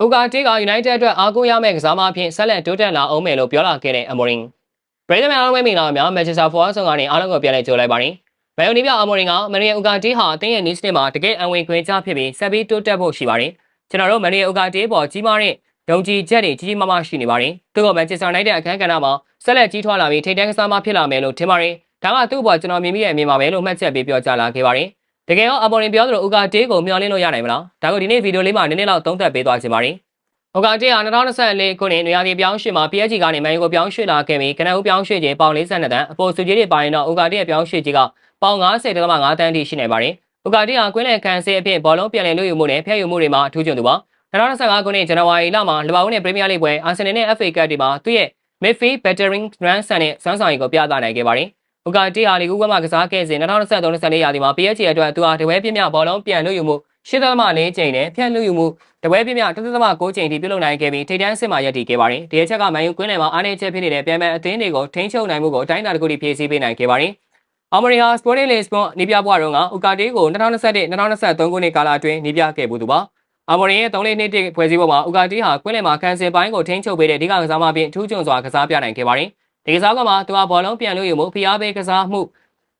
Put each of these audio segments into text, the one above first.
။ဥကာတေးက United အတွက်အားကိုးရမယ့်ကစားမအဖြစ်ဆက်လက်တိုးတက်လာအောင်မယ်လို့ပြောလာခဲ့တဲ့အမော်ရင်။ပရိသတ်များအားလုံးပဲမင်္ဂလာပါများ။ Manchester Forward ဆောင်ကနေအားလုံးကိုပြန်လည်ကြိုလိုက်ပါရစေ။ဘယ်ယိုနီပြအမော်ရင်ကမန်ရီဥကာတေးဟာအသင်းရဲ့နီးစနစ်မှာတကယ်အဝင်ခွင့်ချဖြစ်ပြီးဆက်ပြီးတိုးတက်ဖို့ရှိပါတယ်။ကျွန်တော်တို့မန်ရီဥကာတေးပေါ်ကြီးမားတဲ့ယုံကြည်ချက်တွေကြီးကြီးမားမားရှိနေပါတယ်။သူက Manchester United အခန်းကဏ္ဍမှာဆက်လက်ကြီးထွားလာပြီးထိပ်တန်းကစားမဖြစ်လာမယ်လို့ထင်ပါတယ်။ဒါကသူ့ဘောကျွန်တော်မြင်မိရဲ့အမြင်ပါပဲလို့မှတ်ချက်ပေးပြောကြားလာခဲ့ပါတယ်။ တကယ်ရောအမော်ရင်ပြောသလိုဥကာတေးကိုမျှော်လင့်လို့ရနိုင်မလား။ဒါကိုဒီနေ့ဗီဒီယိုလေးမှာနည်းနည်းလောက်သုံးသပ်ပေးသွားချင်ပါတယ်။ဥကာတေးဟာ2024ခုနှစ်နွေရာသီပြောင်းရွှေ့မှာ PSG ကနေမန်ယူကိုပြောင်းရွှေ့လာခဲ့ပြီးကနအူးပြောင်းရွှေ့ခြင်းပေါင်42တန်းအပေါ်စုကြီးတွေပါရင်တော့ဥကာတေးရဲ့ပြောင်းရွှေ့ခြင်းကပေါင်90.5တန်းထိရှိနေပါတယ်။ဥကာတေးဟာကွင်းလယ်ကန်ဆယ်အဖြစ်ဘောလုံးပြန်လည်လို့ယူမှုနဲ့ဖျက်ယူမှုတွေမှာအထူးကျွန်းသူပါ။2025ခုနှစ်ဇန်နဝါရီလမှာလီဗာပူးနဲ့ပရီးမီးယားလိပွဲအာဆင်နယ်နဲ့ FA ကပ်တွေမှာသူ့ရဲ့ midfield battering run ဆန်နဲ့စွမ်းဆောင်ရည်ကိုပြသနိုင်ခဲ့ပါတယ်။ ဥကာတီဟာလီဂူဘက်မှကစားခဲ့စဉ်2023-24ရာသီမှာ PSG အတွက်သူဟာတပွဲပြင်းပြဘောလုံးပြန်လို့ယူမှု8.4ချိန်နဲ့ဖြတ်လို့ယူမှုတပွဲပြင်းပြ1.6ချိန်ထိပြုလုပ်နိုင်ခဲ့ပြီးထိပ်တန်းစစ်မှရပ်တည်ခဲ့ပါတယ်။ဒီအချက်ကမန်ယူကွင်းလယ်မှာအားနည်းချက်ဖြစ်နေတဲ့ပြန်မဲ့အသင်းတွေကိုထိန်းချုပ်နိုင်မှုကိုအတိုင်းအတာတစ်ခုထိဖြည့်ဆည်းပေးနိုင်ခဲ့ပါတယ်။အော်မရီဟာစပိုတေးလစ်ဘွန်နေပြဘွားတော့ကဥကာတီကို2021-2023ခုနှစ်ကာလအတွင်းနေပြခဲ့ဘူးသူပါ။အာမော်ရင်ရဲ့3လေးနှစ်တစ်ဖွဲ့စည်းပုံမှာဥကာတီဟာကွင်းလယ်မှာကန်ဆယ်ပိုင်းကိုထိန်းချုပ်ပေးတဲ့အဓိကကစားမအဖြစ်ထူးချွန်စွာကစားပြနိုင်ခဲ့ပါတယ်။ ဒီကစားကမှာသူဟာဘောလုံးပြန်လို့ယူမှုဖိအားပေးကစားမှု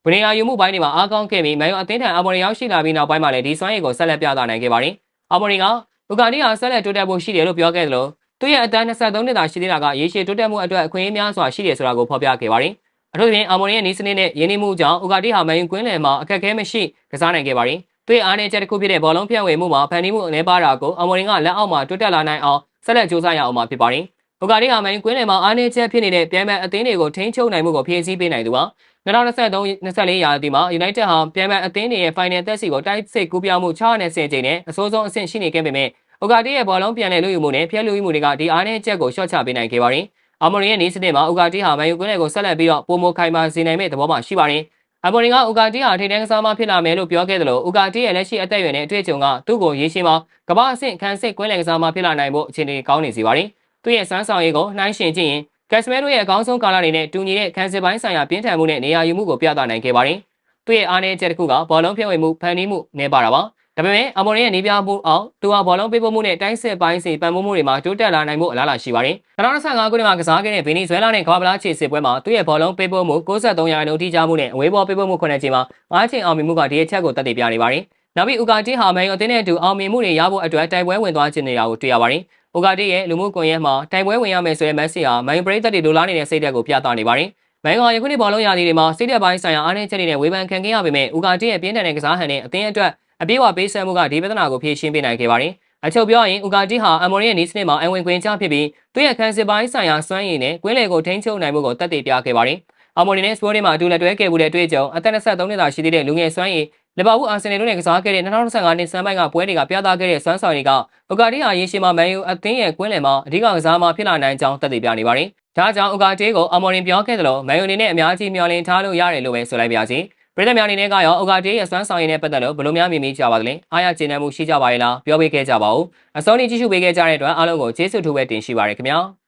ဗနေယာယူမှုပိုင်းတွေမှာအားကောင်းခဲ့ပြီးမန်ယူအသင်းထံအာမော်ရီရောက်ရှိလာပြီးနောက်ပိုင်းမှာလည်းဒီစွမ်းရည်ကိုဆက်လက်ပြသနိုင်ခဲ့ပါတယ်။အာမော်ရီကဥကာတီဟာဆက်လက်တိုးတက်ဖို့ရှိတယ်လို့ပြောခဲ့သလိုသူရဲ့အသက်23နှစ်သာရှိသေးတာကရေရှည်တိုးတက်မှုအတွက်အခွင့်အရေးများစွာရှိတယ်ဆိုတာကိုဖော်ပြခဲ့ပါတယ်။အထူးသဖြင့်အာမော်ရီရဲ့နီးစနစ်နဲ့ယင်းနှိမှုကြောင့်ဥကာတီဟာမန်ယူကွင်းလယ်မှာအခက်အခဲမရှိကစားနိုင်ခဲ့ပါတယ်။သူ့ရဲ့အားနည်းချက်တစ်ခုဖြစ်တဲ့ဘောလုံးပြန့်ဝေမှုမှာဖန်တီးမှုအနေပါတာကိုအာမော်ရီကလက်အောက်မှာတိုးတက်လာနိုင်အောင်ဆက်လက်ကြိုးစားရအောင်မှာဖြစ်ပါတယ်။ ဥကာတီဟာမန်ယူကွင်းလယ်မှာအားနည်းချက်ဖြစ်နေတဲ့ပြန်မဲ့အသင်းတွေကိုထိန်းချုပ်နိုင်မှုကိုဖြည့်ဆည်းပေးနိုင်သူပါ။2023-24ရာသီမှာ United ဟာပြန်ပန်အသင်းတွေရဲ့ final တက်စီကိုတိုက်စစ်ကူးပြောင်းမှု610ချိန်နဲ့အဆိုးဆုံးအဆင့်ရှိနေခဲ့ပေမဲ့အိုဂါတီရဲ့ဘောလုံးပြန်လည်လို့ယူမှုနဲ့ဖျက်လို့ယူမှုတွေကဒီအားနည်းချက်ကိုရှော့ချပေးနိုင်ခဲ့ပါတယ်။အာမော်ရီရဲ့နေစနစ်မှာအိုဂါတီဟာမန်ယူကွင်းကိုဆက်လက်ပြီးတော့ပုံမခိုင်မာစေနိုင်မဲ့သဘောမှရှိပါတယ်။အာမော်ရီကအိုဂါတီဟာထိပ်တန်းကစားမဖြစ်လာမယ်လို့ပြောခဲ့တယ်လို့အိုဂါတီရဲ့လက်ရှိအသက်အရွယ်နဲ့အတွေ့အကြုံကသူ့ကိုရေရှည်မှာကမ္ဘာအဆင့်ခန်းစစ်ကွင်းလည်ကစားမဖြစ်လာနိုင်ဖို့အခြေအနေကောင်းနေစေပါတယ်။ သူ့ရဲ့စမ်းဆောင်ရည်ကိုနှိုင်းယှဉ်ကြည့်ရင်ကက်စမဲတို့ရဲ့အကောင်းဆုံးကာလအနေနဲ့တူညီတဲ့ခံစစ်ပိုင်းဆိုင်ရာပြင်းထန်မှုနဲ့နေရာယူမှုကိုပြသနိုင်ခဲ့ပါတယ်။သူ့ရဲ့အားနည်းချက်တစ်ခုကဘောလုံးဖြည့်ဝေမှုဖန်တီးမှုနေပါတာပါ။ဒါပေမဲ့အမော်ရီရဲ့နေပြမှုအောင်သူဟာဘောလုံးပေးပို့မှုနဲ့တိုင်းစစ်ပိုင်းစီပံ့ပိုးမှုတွေမှာတိုးတက်လာနိုင်မှုအလားအလာရှိပါတယ်။2025ခုနှစ်မှာကစားခဲ့တဲ့ဗီနီဇွဲလားနဲ့ကမ္ဘာပလားခြေစစ်ပွဲမှာသူ့ရဲ့ဘောလုံးပေးပို့မှု63ရာခိုင်နှုန်းထိကြမှုနဲ့အဝေးဘောပေးပို့မှု9ချိန်မှာ9ချိန်အောင်မြင်မှုကဒီအချက်ကိုတက်တည်ပြနေပါတယ်။နောက်ပြီးဥကာတီဟာမန်ယူအသင်းနဲ့အတူအောင်မြင်မှုတွေရဖို့အတွက်တိုက်ပွဲဝင်သွားခြင်းနေတာကိုတွေ့ရပါတယ်။။ အိုဂါတီရဲ့လူမှုကွန်ရက်မှာတိုင်ပွဲဝင်ရမယ်ဆိုတဲ့မက်ဆီဟာမိုင်ပရိသတ်တွေလိုလားနေတဲ့စိတ်ဓာတ်ကိုပြသနေပါတယ်။မိုင်ကယခုနှစ်ဘောလုံးရာသီတွေမှာစိတ်ဓာတ်ပိုင်းဆိုင်ရာအားနည်းချက်တွေနဲ့ဝေဖန်ခံခဲ့ရပေမဲ့အိုဂါတီရဲ့ပြင်းထန်တဲ့ကစားဟန်နဲ့အသင်းအတွက်အပြေးအဝပေးဆပ်မှုကဒီပြဿနာကိုဖြေရှင်းပေးနိုင်ခဲ့ပါတယ်။အချုပ်ပြောရင်ဥကာတီဟာအမော်ရီရဲ့နီးစနစ်မှာအဝင်ခွင့်ချဖြစ်ပြီးသူ့ရဲ့ခံစစ်ပိုင်းဆိုင်ရာစွမ်းရည်နဲ့ကွင်းလေကိုထိန်းချုပ်နိုင်မှုကိုတက်တည်ပြခဲ့ပါတယ်။ အမော်ရီနဲ့စပိုးတင်းမှာအတူလက်တွဲခဲ့မှုတဲ့အတွေ့အကြုံအသက်23နှစ်သာရှိသေးတဲ့လူငယ်စွမ်းရည်လီဗာပူးအာဆင်နယ်တို့နဲ့ကစားခဲ့တဲ့2025နှစ်ဆန်းပိုင်းကပွဲတွေကပြသခဲ့တဲ့စွမ်းဆောင်တွေကအိုကာတီဟာရေရှည်မှာမန်ယူအသင်းရဲ့ကွင်းလယ်မှာအဓိကကစားမှာဖြစ်လာနိုင်ကြောင်းသက်သေပြနေပါတယ်။ဒါကြောင့်အိုကာတီကိုအမော်ရင်ပြောခဲ့သလိုမန်ယူအနေနဲ့အများကြီးမျှော်လင့်ထားလို့ရတယ်လို့ပဲဆိုလိုက်ပါစီ။ပြည်သူများအနေနဲ့ကရောအိုကာတီရဲ့စွမ်းဆောင်ရည်နဲ့ပတ်သက်လို့ဘယ်လိုများမြင်မိကြပါသလဲ။အားရကျေနပ်မှုရှိကြပါရဲ့လားပြောပေးခဲ့ကြပါဦး။အစောနေ့ကြည့်ရှုပေးခဲ့ကြတဲ့အတွက်အားလုံးကိုကျေးဇူးထူးပဲတင်ရှိပါရခင်ဗျာ။